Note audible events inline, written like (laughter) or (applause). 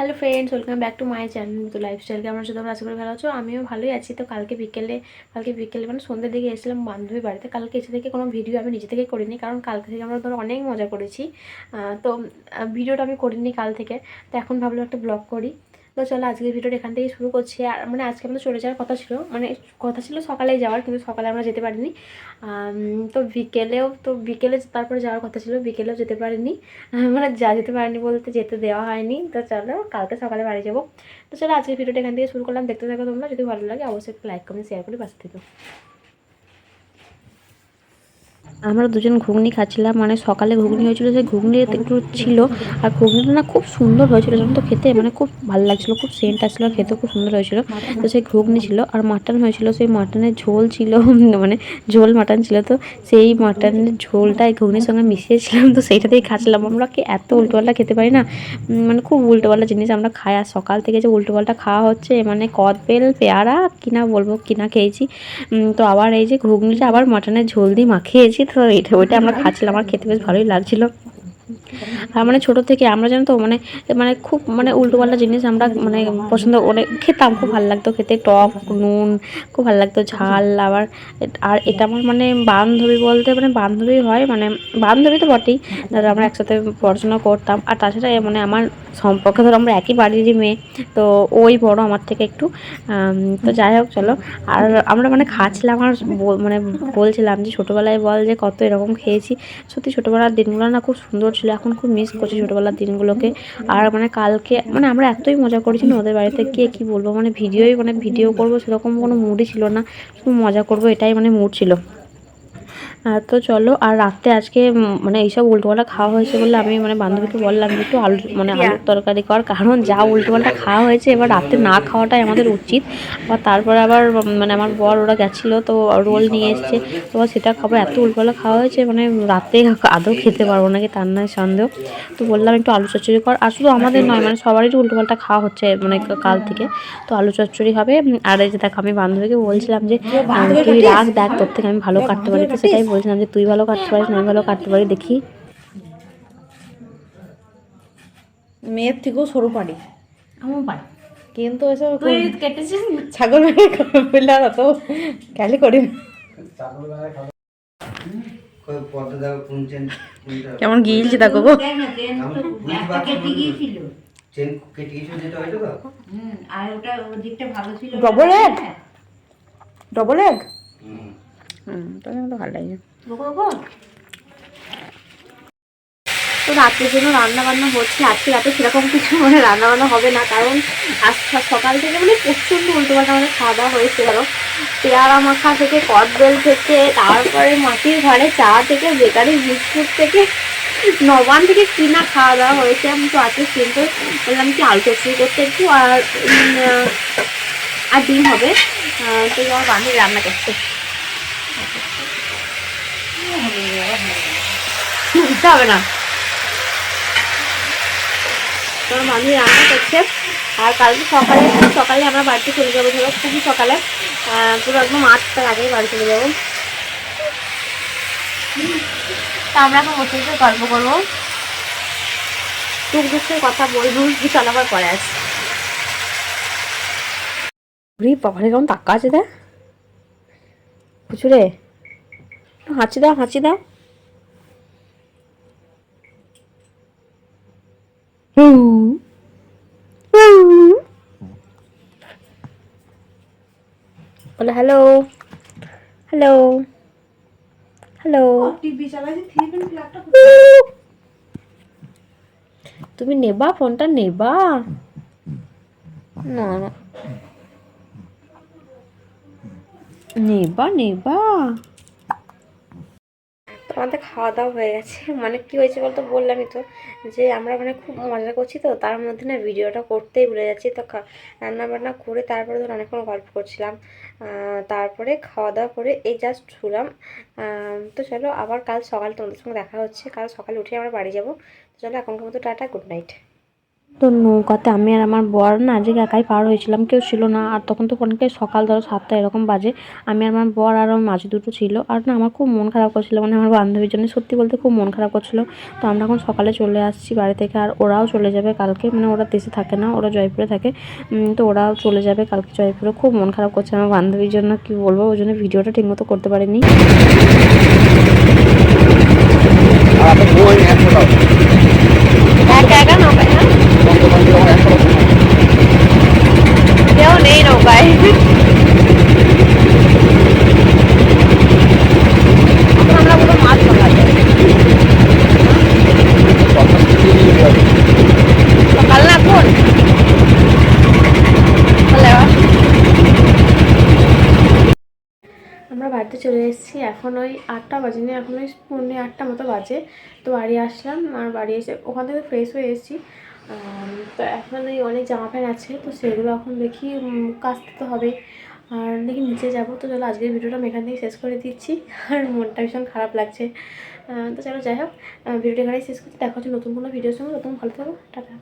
Hello friends welcome back to my channel তো lifestyle কেমন আছো তোমরা? আশা করি ভালো আছো। আমিও ভালোই আছি। তো কালকে বিকেলে কালকে বিকেলে মানে সন্ধ্যের দিকে এসেছিলাম বান্ধবী বাড়িতে। কালকে এসে থেকে কোনো ভিডিও আমি নিজে থেকে করিনি, কারণ কালকে থেকে আমরা ধরো অনেক মজা করেছি। তো ভিডিওটা আমি করিনি কাল থেকে। তো এখন ভাবলাম একটা ব্লগ করি। তো চলো আজকের ভিডিওটা এখান থেকে শুরু করছি। আর মানে আজকে আমাদের চলে যাওয়ার কথা ছিল মানে কথা ছিল সকালে যাওয়ার, কিন্তু সকালে আমরা যেতে পারিনি। তো বিকেলেও, তো বিকেলে তারপরে যাওয়ার কথা ছিল, বিকেলেও যেতে পারিনি। (laughs) মানে যা যেতে পারিনি বলতে যেতে দেওয়া হয়নি। তো চলো কালকে সকালে বাড়ি যাব। তো চলো আজকের ভিডিওটা এখান থেকে শুরু করলাম। দেখতে থাকো তোমরা। যদি ভালো লাগে অবশ্যই লাইক কমেন্ট শেয়ার করে পাশে থেকো। আমরা দুজন ঘুগনি খাচ্ছিলাম মানে সকালে ঘুগনি হয়েছিল, সেই ঘুগনি একটু ছিল, আর ঘুগনিটা না খুব সুন্দর হয়েছিল, জানো তো খেতে মানে খুব ভালো লাগছিল, খুব সেন্ট আসছিল খেতেও খুব সুন্দর হয়েছিল। তো সেই ঘুগনি ছিল, আর মাটন হয়েছিল, সেই মাটনের ঝোল ছিল (laughs) মানে ঝোল মাটন ছিল, তো সেই মাটনের ঝোলটা এই ঘুগনির সঙ্গে মিশিয়েছিলাম, তো সেইটা দিয়ে খাচ্ছিলাম। আমরা কি এত উল্টোপাল্টা খেতে পারি না? মানে খুব উল্টোপাল্টা জিনিস আমরা খাই, আর সকাল থেকে যে উল্টোপাল্টা খাওয়া হচ্ছে মানে কদবেল, পেয়ারা কিনা বলব কিনা খেয়েছি। তো আবার এই যে ঘুগনিটা, আবার মাটনের ঝোল দিয়ে মাখিয়েছি তো এটা ওইটা আমরা খাচ্ছিলাম আমার খেতে বেশ ভালোই লাগছিল। আর মানে ছোটো থেকে আমরা জানো তো মানে মানে খুব মানে উল্টোপাল্টা জিনিস আমরা মানে পছন্দ অনেক, খেতাম, খুব ভালো লাগতো খেতে। টক, নুন, খুব ভালো লাগতো, ঝাল, আবার আর এটা আমার মানে বান্ধবী বলতে মানে বান্ধবী হয় মানে বান্ধবী তো বটেই। ধরো আমরা একসাথে পড়াশোনা করতাম, আর তাছাড়া মানে আমার সম্পর্কে ধরো আমরা একই বাড়িরই মেয়ে, তো ওই বড় আমার থেকে একটু তো যাই হোক, চলো। আর আমরা মানে খাচ্ছিলাম, আর মানে বলছিলাম যে ছোটোবেলায় বল যে কত এরকম খেয়েছি। সত্যি ছোটোবেলার দিনগুলো না খুব সুন্দর ছিল এখন খুব মিস করছি ছোটোবেলার দিনগুলোকে। আর মানে কালকে মানে আমরা এতই মজা করেছি না ওদের বাড়িতে গিয়ে কী বলব? মানে ভিডিওই মানে ভিডিও করব, সেরকম কোনো মুডই ছিল না। শুধু মজা করব, এটাই মানে মুড ছিল। আহ, তো চলো আর রাতে আজকে মানে এইসব উল্টোপাল্টা খাওয়া হয়েছে বলে আমি মানে বান্ধবীকে বললাম যে একটু আলু মানে আলুর তরকারি কর কারণ যা উল্টোপাল্টা খাওয়া হয়েছে এবার রাতে না খাওয়াটাই আমাদের উচিত। আবার তারপরে আবার মানে আমার বর ওরা গেছিল তো রোল নিয়ে এসছে তো সেটা খাব এত উল্টোপাল্টা খাওয়া হয়েছে মানে রাতে আদৌ খেতে পারব নাকি তার নয় সন্দেহ। তো বললাম একটু আলু চচ্চড়ি কর আর শুধু আমাদের নয় মানে সবারই উল্টোপাল্টা খাওয়া হচ্ছে মানে কাল থেকে। তো আলু চচ্চড়ি হবে আর এই যে দেখ আমি বান্ধবীকে বলছিলাম যে তুই রাখ দেখ তোর থেকে আমি ভালো কাটতে পারি তো সেটাই বলছিলাম যে তুই ভালো কাটতে পারিস না আমি ভালো কাটতে পারি দেখি। মেয়ের থেকেও সরু পারি আমার পারি। কিন্তু এসব ছাগল আর অত খেয়ালি করি কেমন গিলছে দেখো গো। তো? ডবল এগ ডবল এগ হুম। হুম তো ভালো লাগে। তো রাতের জন্য রান্না বান্না হচ্ছে আজকে রাতে সেরকম কিছু মানে রান্না বান্না হবে না কারণ আজ সকাল থেকে মানে প্রচণ্ড উল্টোপাল্টা আমাদের খাওয়া দাওয়া হয়েছে ধরো পেয়ারা মাখা থেকে কদবেল থেকে তারপরে মাটির ঘরে চা থেকে বেকারি বিস্কুট থেকে নবান থেকে কিনা খাওয়া দাওয়া হয়েছে। আমি তো আজকে সিম্পল বললাম কি আলু চচ্চড়ি করতে একটু আর আর ডিম হবে। তো আমার বান্ধবী রান্না করছে। দিতে হবে না। তোমার মামি রান্না করছে, আর কালকে সকালে সকালে আমরা বাড়িতে চলে যাব, ধরো খুবই সকালে। পুরো একদম আটটার আগেই বাড়ি চলে যাব। তা আমরা এখন বসে বসে গল্প করব। টুক টুক কথা বলব চল আবার পরে আসি বাবারে, কেমন টাক্কা আছে দেখ। খুচুরে হাঁচি দাও হাঁচি দাও। হুম। হ্যালো। হ্যালো। হ্যালো। তুমি নেবা ফোনটা নেবা? না না। নেবা নেবা। তো আমাদের খাওয়া দাওয়া হয়ে গেছে। মানে কি হয়েছে বলতো, বললামই তো যে আমরা মানে খুব মজা করছি তো, তার মধ্যে না ভিডিওটা করতেই ভুলে যাচ্ছি। তো খা- রান্না বান্না করে তারপরে ধর অনেকক্ষণ গল্প করছিলাম তারপরে খাওয়া দাওয়া করে এই জাস্ট শুলাম। তো চলো আবার কাল সকাল তোমাদের সঙ্গে দেখা হচ্ছে। কাল সকালে উঠে আমরা বাড়ি যাব। তো চলো এখনকার মতো টাটা গুড নাইট তো নৌকাতে আমি আর আমার বর না আজকে একাই পার হয়েছিলাম কেউ ছিল না। আর তখন তো অনেকটাই সকাল ধরো সাতটা এরকম বাজে। আমি আর আমার বর আর আমার মাঝে দুটো ছিল। আর না আমার খুব মন খারাপ করছিল মানে আমার বান্ধবীর জন্য সত্যি বলতে খুব মন খারাপ করছিল। তো আমরা এখন সকালে চলে আসছি বাড়ি থেকে। আর ওরাও চলে যাবে কালকে মানে ওরা দেশে থাকে না ওরা জয়পুরে থাকে। তো ওরাও চলে যাবে কালকে জয়পুরে। খুব মন খারাপ করছে আমার বান্ধবীর জন্য কি বলব? ওই জন্য ভিডিওটা ঠিকমতো করতে পারিনি। একা না কেউ নেই নৌকায় আমরা সকাল না এখন আমরা বাড়িতে চলে এসেছি। এখন ওই আটটা বাজে বাজেনি, এখন ওই পৌনে আটটা মতো বাজে। তো বাড়ি আসলাম, আর বাড়ি এসে ওখান থেকে ফ্রেশ হয়ে এসেছি। তো এখন এই অনেক জামা প্যান্ট আছে, তো সেগুলো এখন দেখি কাচতে তো হবে। আর দেখি নিচে যাব, তো চলো আজকের ভিডিওটা আমি এখান থেকে শেষ করে দিচ্ছি। আর মনটা ভীষণ খারাপ লাগছে। তো চলো যাই হোক ভিডিওটা এখানেই শেষ করছি, দেখা হচ্ছে নতুন কোনো ভিডিওর সঙ্গে নতুন ভালো থাকো, টাটা।